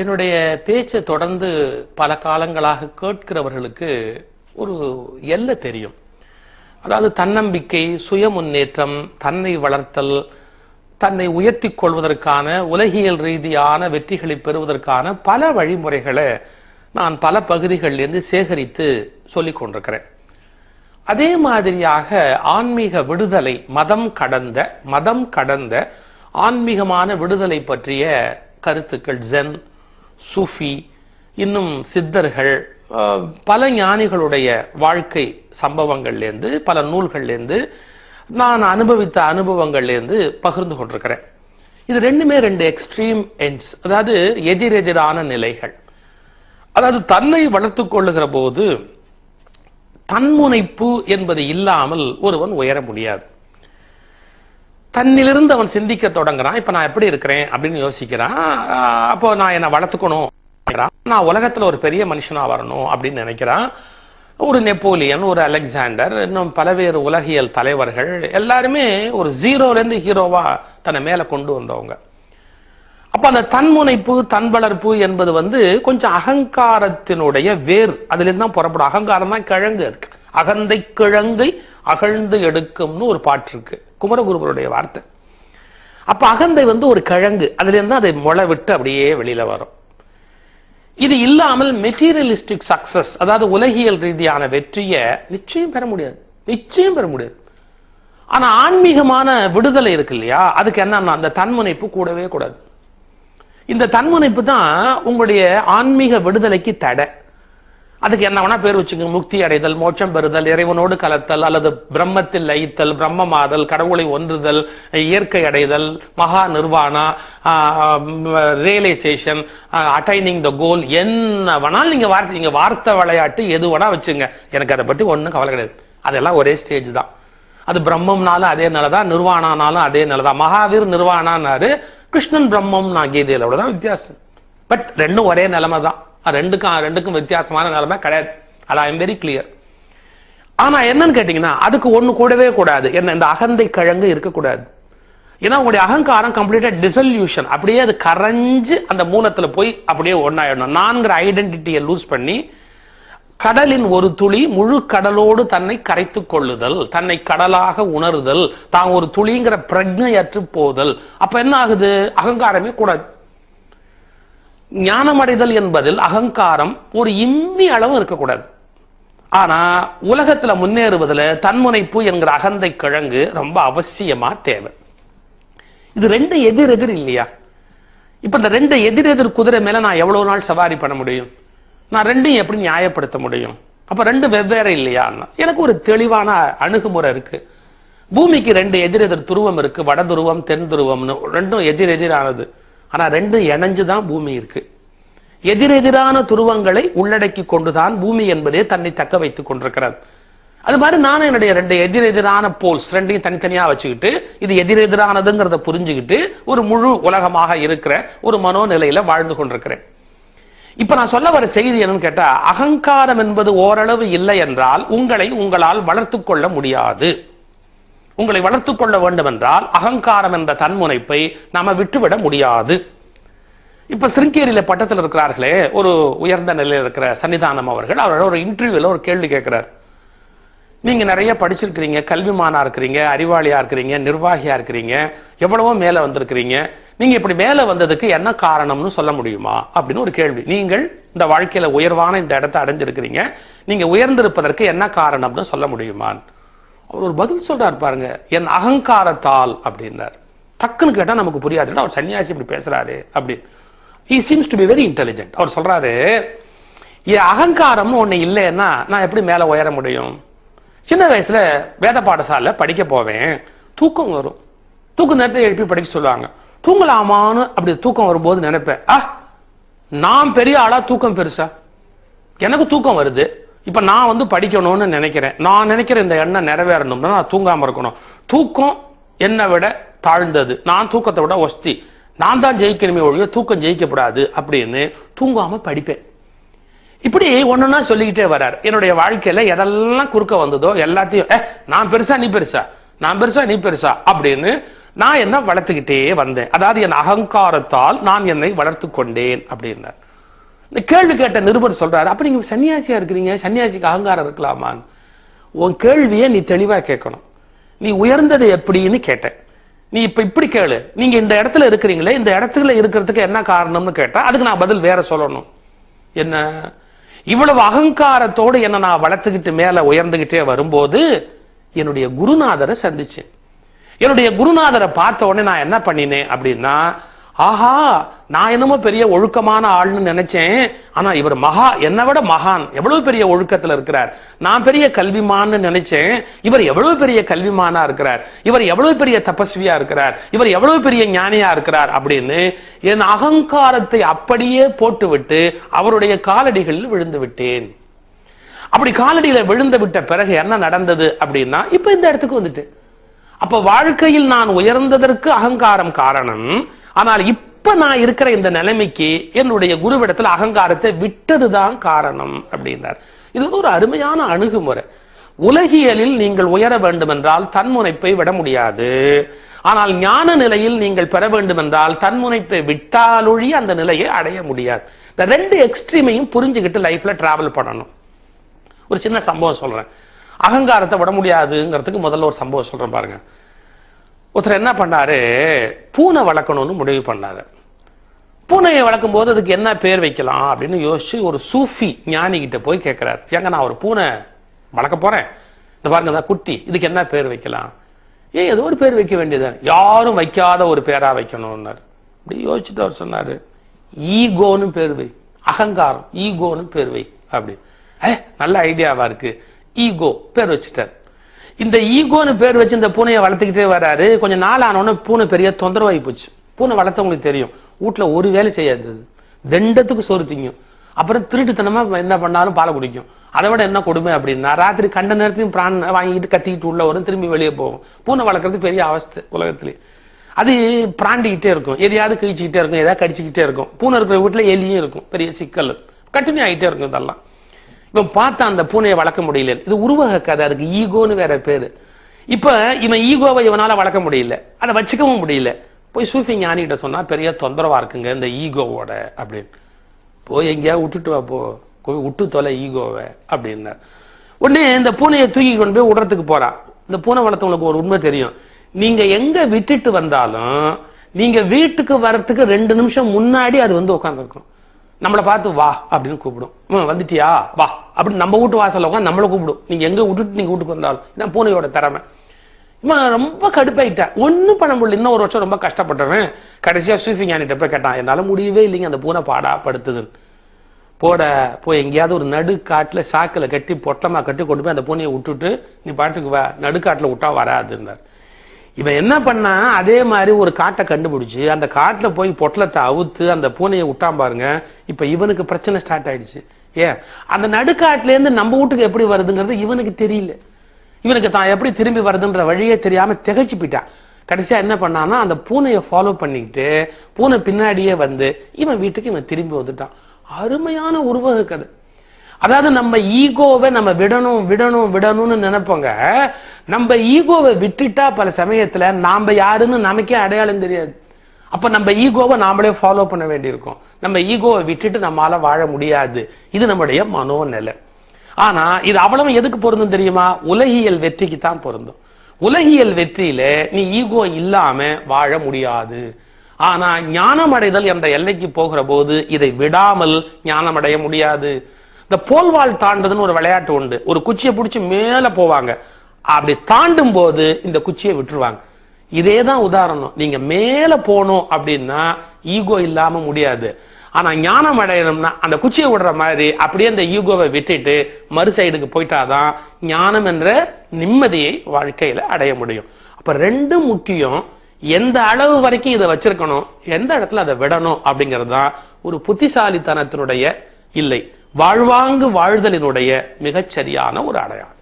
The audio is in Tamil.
என்னுடைய பேச்சை தொடர்ந்து பல காலங்களாக கேட்கிறவர்களுக்கு ஒரு எல்லை தெரியும். அதாவது தன்னம்பிக்கை சுய முன்னேற்றம் தன்னை வளர்த்தல் தன்னை உயர்த்திக் கொள்வதற்கான உலகியல் ரீதியான வெற்றிகளை பெறுவதற்கான பல வழிமுறைகளை நான் பல பகுதிகளிலிருந்து சேகரித்து சொல்லிக் கொண்டிருக்கிறேன். அதே மாதிரியாக ஆன்மீக விடுதலை மதம் கடந்த மதம் கடந்த ஆன்மீகமான விடுதலை பற்றிய கருத்துக்கள் ஜென் சூஃபி இன்னும் சித்தர்கள் பல ஞானிகளுடைய வாழ்க்கை சம்பவங்கள்லேருந்து பல நூல்கள்லேருந்து நான் அனுபவித்த அனுபவங்கள்லேருந்து பகிர்ந்து கொண்டிருக்கிறேன். இது ரெண்டுமே ரெண்டு எக்ஸ்ட்ரீம் எண்ட்ஸ் அதாவது எதிரெதிரான நிலைகள். அதாவது தன்னை வளர்த்துக் கொள்ளுகிற போது தன்முனைப்பு என்பது இல்லாமல் ஒருவன் உயர முடியாது. தன்னிலிருந்து அவன் சிந்திக்க தொடங்குறான். இப்ப நான் எப்படி இருக்கிறேன் அப்படின்னு யோசிக்கிறான் அப்போ நான் என்ன வளர்த்துக்கணும். நான் உலகத்துல ஒரு பெரிய மனுஷனா வரணும் அப்படின்னு நினைக்கிறான் ஒரு நெப்போலியன் ஒரு அலெக்சாண்டர் இன்னும் பலவேறு உலகியல் தலைவர்கள் எல்லாருமே ஒரு ஜீரோல இருந்து ஹீரோவா தன்னை மேல கொண்டு வந்தவங்க. அப்ப அந்த தன்முனைப்பு தன் வளர்ப்பு என்பது வந்து கொஞ்சம் அகங்காரத்தினுடைய வேர். அதுல இருந்து தான் புறப்படும். அகங்காரம் தான் கிழங்கு அதுக்கு. அகந்தை கிழங்கை அகழ்ந்து எடுக்கும்னு ஒரு பாட்டு இருக்கு. குமரகுருவருடைய வார்த்தை. அப்ப அகந்தை வந்து ஒரு கிழங்கு. அதுல இருந்து அதை முளை விட்டு அப்படியே வெளியில வரும். இது இல்லாமல் மெட்டீரியலிஸ்டிக் சக்சஸ் அதாவது உலகியல் ரீதியான வெற்றியை நிச்சயம் பெற முடியாது. நிச்சயம் பெற முடியாது. ஆனா ஆன்மீகமான விடுதலை இருக்கு இல்லையா? அதுக்கு என்னன்னா அந்த தன்முனைப்பு கூடவே கூடாது. இந்த தன்முனைப்பு தான் உங்களுடைய ஆன்மீக விடுதலைக்கு தடை. அதுக்கு என்ன வேணா பேர் வச்சுங்க முக்தி அடைதல் மோட்சம் பெறுதல் இறைவனோடு கலத்தல் அல்லது பிரம்மத்தில் லயித்தல் பிரம்மமாதல் கடவுளை ஒன்றுதல் இயற்கை அடைதல் மகா நிர்வாணா ரியலைசேஷன் அட்டைனிங் த கோல் என்ன வேணாலும் நீங்க வார்த்தை நீங்க வார்த்தை விளையாட்டு எது வேணா வச்சுங்க. எனக்கு அதை பற்றி ஒன்றும் கவலை கிடையாது. அதெல்லாம் ஒரே ஸ்டேஜ் தான். அது பிரம்மம்னாலும் அதே நிலைதான் நிர்வாணானாலும் அதே நிலைதான். மகாவீர் நிர்வாணானாரு கிருஷ்ணன் பிரம்மம் நான் கீதையில் அவ்வளவுதான் வித்தியாசம். பட் ரெண்டும் ஒரே நிலைமை தான் ரெண்டுக்கும் ரெண்டுக்கும் வித்தியாசமான நிலைமை கிடையாது. அது ஐ எம் வெரி கிளியர் ஆனா என்னன்னு கேட்டீங்கன்னா அதுக்கு ஒண்ணு கூடவே கூடாது. என்ன இந்த அகந்தை கிழங்கு இருக்கக்கூடாது. ஏன்னா உங்களுடைய அகங்காரம் கம்ப்ளீட்டா டிசல்யூஷன் அப்படியே அது கரைஞ்சு அந்த மூலத்துல போய் அப்படியே ஒன்னாயிடணும் நான்கிற ஐடென்டிட்டியை லூஸ் பண்ணி கடலின் ஒரு துளி முழு கடலோடு தன்னை கரைத்து கொள்ளுதல் தன்னை கடலாக உணருதல் தான் ஒரு துளிங்கிற பிரஜையற்று போதல். அப்ப என்ன ஆகுது? அகங்காரமே கூடாது. ஞானமடைதல் என்பதில் அகங்காரம் ஒரு இம்மி அளவு இருக்கக்கூடாது. ஆனா உலகத்துல முன்னேறுவதில் தன்முனைப்பு என்கிற அகந்தை கிழங்கு ரொம்ப அவசியமா தேவை. இது ரெண்டு எதிர் எதிர் இல்லையா? இப்ப இந்த ரெண்டு எதிர் எதிர் குதிரை மேல நான் எவ்வளவு நாள் சவாரி பண்ண முடியும்? நான் ரெண்டையும் எப்படி நியாயப்படுத்த முடியும்? அப்ப ரெண்டு வெவ்வேறு இல்லையா? எனக்கு ஒரு தெளிவான அணுகுமுறை இருக்கு. பூமிக்கு ரெண்டு எதிர் எதிர் துருவம் இருக்கு. வட துருவம் தென் துருவம்னு ரெண்டும் எதிர் எதிரானது ஆனா ரெண்டும் இணைஞ்சுதான் பூமி இருக்கு. எதிரெதிரான துருவங்களை உள்ளடக்கி கொண்டுதான் பூமி என்பதே தன்னை தக்க வைத்துக் கொண்டிருக்கிறது. அது மாதிரி நானும் என்னுடைய ரெண்டு எதிரெதிரான போல்ஸ் ரெண்டையும் தனித்தனியா வச்சுக்கிட்டு இது எதிரெதிரானதுங்கிறத புரிஞ்சுக்கிட்டு ஒரு முழு உலகமாக இருக்கிற ஒரு மனோநிலையில வாழ்ந்து கொண்டிருக்கிறேன். இப்ப நான் சொல்ல வர செய்தி என்னன்னு கேட்டா அகங்காரம் என்பது ஓரளவு இல்லை என்றால் உங்களை உங்களால் வளர்த்து கொள்ள முடியாது. உங்களை வளர்த்துக் கொள்ள வேண்டும் என்றால் அகங்காரம் என்ற தன்முனைப்பை நாம விட்டுவிட முடியாது. இப்ப சிருங்கேரியில பட்டத்தில் இருக்கிறார்களே ஒரு உயர்ந்த நிலையில் இருக்கிற சன்னிதானம் அவர்கள் அவரோட ஒரு இன்டர்வியூல ஒரு கேள்வி கேட்கிறார். நீங்க நிறைய படிச்சிருக்கிறீங்க கல்விமானா இருக்கிறீங்க அறிவாளியா இருக்கிறீங்க நிர்வாகியா இருக்கிறீங்க எவ்வளவோ மேல வந்திருக்கிறீங்க. நீங்க இப்படி மேல வந்ததுக்கு என்ன காரணம்னு சொல்ல முடியுமா? அப்படின்னு ஒரு கேள்வி. நீங்கள் இந்த வாழ்க்கையில உயர்வான இந்த இடத்தை அடைஞ்சிருக்கிறீங்க. நீங்க உயர்ந்திருப்பதற்கு என்ன காரணம்னு சொல்ல முடியுமான்னு. அவர் ஒரு பதில் சொல்றாரு பாருங்க என் அகங்காரத்தால் அப்படின்னார். டக்குன்னு கேட்டால் நமக்கு புரியாது அவர் சன்னியாசி இப்படி பேசுறாரு அப்படி. He seems to be very intelligent அவர் சொல்றாரு என் அகங்காரம்னு ஒன்று இல்லைன்னா நான் எப்படி மேலே உயர முடியும்? சின்ன வயசுல வேத பாடசாலையில் படிக்க போவேன் தூக்கம் வரும். தூக்க நேரத்தை எழுப்பி படிக்க சொல்லுவாங்க. தூங்கலாமான்னு அப்படி தூக்கம் வரும்போது நினைப்பேன். ஆ நான் பெரிய ஆளா தூக்கம் பெருசா? எனக்கு தூக்கம் வருது. இப்ப நான் வந்து படிக்கணும்னு நினைக்கிறேன். நான் நினைக்கிற இந்த எண்ணம் நிறைவேறணும்னா நான் தூங்காம இருக்கணும். தூக்கம் என்னை விட தாழ்ந்தது. நான் தூக்கத்தை விட ஒஸ்தி. நான் தான் ஜெயிக்கணுமே ஒழிய தூக்கம் ஜெயிக்கப்படாது அப்படின்னு தூங்காம படிப்பேன். இப்படி ஒன்றுனா சொல்லிக்கிட்டே வரார். என்னுடைய வாழ்க்கையில எதெல்லாம் குறுக்க வந்ததோ எல்லாத்தையும் "ஏ, நான் பெருசா நீ பெருசா? நான் பெருசா நீ பெருசா? அப்படின்னு நான் என்ன வளர்த்துக்கிட்டே வந்தேன். அதாவது என் அகங்காரத்தால் நான் என்னை வளர்த்து கொண்டேன் அப்படின்னார். இந்த கேள்வி கேட்ட நிருபர் சொல்றாரு அப்ப நீங்க சன்னியாசியா இருக்கிறீங்க? சன்னியாசிக்கு அகங்காரம் இருக்கலாமான்னு? உன் கேள்வியை நீ தெளிவா கேட்கணும். நீ உயர்ந்தது எப்படின்னு கேட்டேன். நீ இப்ப இப்படி கேளு. நீங்க இந்த இடத்துல இருக்கிறீங்களே இந்த இடத்துல இருக்கிறதுக்கு என்ன காரணம்னு கேட்டா அதுக்கு நான் பதில் வேற சொல்லணும். என்ன? இவ்வளவு அகங்காரத்தோடு என்ன நான் வளர்த்துக்கிட்டு மேல உயர்ந்துகிட்டே வரும்போது என்னுடைய குருநாதரை சந்திச்சேன். என்னுடைய குருநாதரை பார்த்த உடனே நான் என்ன பண்ணினேன் அப்படின்னா ஆஹா நான் என்னமோ பெரிய ஒழுக்கமான ஆள்னு நினைச்சேன். ஆனா இவர் மகா என்னை விட மகான். எவ்வளவு பெரிய ஒழுக்கத்துல இருக்கிறார். நான் பெரிய கல்விமான்னு நினைச்சேன். இவர் எவ்வளவு பெரிய கல்விமானா இருக்கிறார். இவர் எவ்வளவு பெரிய தபஸ்வியா இருக்கிறார். இவர் எவ்வளவு பெரிய ஞானியா இருக்கிறார் அப்படின்னு என் அகங்காரத்தை அப்படியே போட்டுவிட்டு அவருடைய காலடிகளில் விழுந்து விட்டேன். அப்படி காலடியில விழுந்து விட்ட பிறகு என்ன நடந்தது அப்படின்னா இப்ப இந்த இடத்துக்கு வந்துட்டு. அப்ப வாழ்க்கையில் நான் உயர்ந்ததற்கு அகங்காரம் காரணம் ஆனால் இப்ப நான் இருக்கிற இந்த நிலைமைக்கு என்னுடைய குருவிடத்துல அகங்காரத்தை விட்டதுதான் காரணம் அப்படின்றார். இது வந்து ஒரு அருமையான அணுகுமுறை. உலகியலில் நீங்கள் உயர வேண்டும் என்றால் தன்முனைப்பை விட முடியாது. ஆனால் ஞான நிலையில் நீங்கள் பெற வேண்டும் என்றால் தன்முனைப்பை விட்டாலொழி அந்த நிலையை அடைய முடியாது. இந்த ரெண்டு எக்ஸ்ட்ரீமையும் புரிஞ்சுக்கிட்டு லைஃப்ல டிராவல் பண்ணணும். ஒரு சின்ன சம்பவம் சொல்றேன். அகங்காரத்தை விட முடியாதுங்கிறதுக்கு முதல்ல ஒரு சம்பவம் சொல்றேன் பாருங்க. ஒருத்தர் என்ன பண்ணாரு? பூனை வளர்க்கணும்னு முடிவு பண்ணாரு. பூனையை வளர்க்கும் போது அதுக்கு என்ன பேர் வைக்கலாம் அப்படின்னு யோசிச்சு ஒரு சூஃபி ஞானிகிட்ட போய் கேட்குறாரு ஏங்க நான் ஒரு பூனை வளர்க்க போறேன். இந்த பாருங்க இந்த குட்டி இதுக்கு என்ன பேர் வைக்கலாம்? ஏன் ஏதோ ஒரு பேர் வைக்க வேண்டியது யாரும் வைக்காத ஒரு பேரா வைக்கணும்னாரு. அப்படி யோசிச்சுட்டு அவர் சொன்னாரு ஈகோன்னு பேர் வை. அகங்காரம் ஈகோன்னு பேர் வை. அப்படி. ஏ நல்ல ஐடியாவா இருக்கு. ஈகோ. பேர் வச்சுட்டார். இந்த ஈகோன்னு பேர் வச்சு இந்த பூனையை வளர்த்துக்கிட்டே வராரு. கொஞ்சம் நாள் ஆனோடனே பூனை பெரிய தொந்தரவாகி போச்சு. பூனை வளர்த்தவங்களுக்கு தெரியும். வீட்டில் ஒரு வேலை செய்யாது. தண்டத்துக்கு சோறு திங்கும். அப்புறம் திருட்டுத்தனமா என்ன பண்ணாலும் பாலை குடிக்கும். அதை விட என்ன கொடுமை அப்படின்னா ராத்திரி கண்ட நேரத்தையும் பிராண வாங்கிட்டு கத்திக்கிட்டு உள்ள வரும் திரும்பி வெளியே போகும். பூனை வளர்க்கறது பெரிய அவஸ்தை உலகத்திலே. அது பிராண்டிக்கிட்டே இருக்கும். எதையாவது கிழிச்சுக்கிட்டே இருக்கும். எதாவது கடிச்சுக்கிட்டே இருக்கும். பூனை இருக்கிற வீட்டில் எலியும் இருக்கும். பெரிய சிக்கல். கண்டினியூ ஆகிட்டே இருக்கும் இதெல்லாம். இவன் பார்த்தா அந்த பூனையை வளர்க்க முடியல. இது உருவக கதை அதுக்கு ஈகோன்னு வேற பேரு. இப்ப இவன் ஈகோவை இவனால வளர்க்க முடியல. அதை வச்சுக்கவும் முடியல. போய் சூஃபி ஞானிகிட்ட சொன்னா பெரிய தொந்தரவா இருக்குங்க இந்த ஈகோவோட அப்படின்னு. போய் எங்கேயாவது விட்டுட்டு வா போ. போய் விட்டு தொலை ஈகோவை அப்படின்னார் உடனே இந்த பூனையை தூக்கி கொண்டு போய் விடுறதுக்கு போறான் இந்த பூனை வளர்த்தவங்களுக்கு ஒரு உண்மை தெரியும். நீங்க எங்க விட்டுட்டு வந்தாலும் நீங்க வீட்டுக்கு வர்றதுக்கு ரெண்டு நிமிஷம் முன்னாடி அது வந்து உட்காந்துருக்கும் நம்மளை பார்த்து வா அப்படின்னு கூப்பிடும். வந்துட்டியா? வா. அப்படின்னு நம்ம வீட்டு வாசல்ல உட்காந்து நம்மளை கூப்பிடும். நீங்க எங்க விட்டுட்டு நீங்க வீட்டுக்கு வந்தாலும். இதான் பூனையோட திறமை. இவன் ரொம்ப கடுப்பாயிட்டேன். ஒன்றும் பண்ண முடியல. இன்னும் ஒரு வருஷம் ரொம்ப கஷ்டப்பட்டவன் கடைசியா சூஃபி ஞானிட்ட போய் கேட்டான். என்னால் முடியவே இல்லைங்க அந்த பூனை பாடா படுத்துதுன்னு போட போய் எங்கேயாவது ஒரு நடுக்காட்டில் சாக்கில் கட்டி பொட்டமா கட்டி கொண்டு போய் அந்த பூனையை விட்டுட்டு நீ பாட்டுக்கு வா. நடுக்காட்டில் விட்டா வராதுன்னார். இவன் என்ன பண்ணா அதே மாதிரி ஒரு காட்டை கண்டுபிடிச்சு அந்த காட்டில் போய் பொட்டலத்தை அவுத்து அந்த பூனையை விட்டான் பாருங்க இப்ப இவனுக்கு பிரச்சனை ஸ்டார்ட் ஆயிடுச்சு. ஏன்? அந்த நடுக்காட்டிலேருந்து நம்ம வீட்டுக்கு எப்படி வருதுங்கிறது இவனுக்கு தெரியல. இவனுக்கு தான் எப்படி திரும்பி வருதுன்ற வழியே தெரியாம திகைச்சு போயிட்டான். கடைசியா என்ன பண்ணான்னா அந்த பூனையை ஃபாலோ பண்ணிக்கிட்டு பூனை பின்னாடியே வந்து இவன் வீட்டுக்கு இவன் திரும்பி வந்துட்டான். அருமையான உருவக கதை. அதாவது நம்ம ஈகோவை நம்ம விடணும் விடணும் விடணும்னு நினைப்போங்க. நம்ம ஈகோவை விட்டுட்டா பல சமயத்துல நாம யாருன்னு நமக்கே அடையாளம் தெரியாது. அப்ப நம்ம ஈகோவை நாமளே ஃபாலோ பண்ண வேண்டியிருக்கும். நம்ம ஈகோவை விட்டுட்டு நம்மளால வாழ முடியாது. இது நம்முடைய மனோநிலை. ஆனா இது அவ்வளவு எதுக்கு பொருந்தும் தெரியுமா? உலகியல் வெற்றிக்கு தான் பொருந்தும். உலகியல் வெற்றியில நீ ஈகோ இல்லாம வாழ முடியாது. ஆனா ஞானமடைதல் என்ற எல்லைக்கு போகிற போது இதை விடாமல் ஞானமடைய முடியாது. இந்த போல்வாள் தாண்டுதுன்னு ஒரு விளையாட்டு உண்டு. ஒரு குச்சியை பிடிச்சி மேல போவாங்க. அப்படி தாண்டும் போது இந்த குச்சியை விட்டுருவாங்க. இதே தான் உதாரணம். நீங்க மேல போகணும் அப்படின்னா ஈகோ இல்லாம முடியாது. ஆனா ஞானம் அடையணும்னா அந்த குச்சியை விடுற மாதிரி அப்படியே அந்த ஈகோவை விட்டுட்டு மறு சைடுக்கு போயிட்டாதான் ஞானம் என்ற நிம்மதியை வாழ்க்கையில அடைய முடியும். அப்ப ரெண்டும் முக்கியம். எந்த அளவு வரைக்கும் இதை வச்சிருக்கணும் எந்த இடத்துல அதை விடணும் அப்படிங்கிறது தான் ஒரு புத்திசாலித்தனத்தினுடைய இல்லை. வாழ்வாங்கு வாழ்தலினுடைய மிகச்சரியான ஒரு அடையாளம்.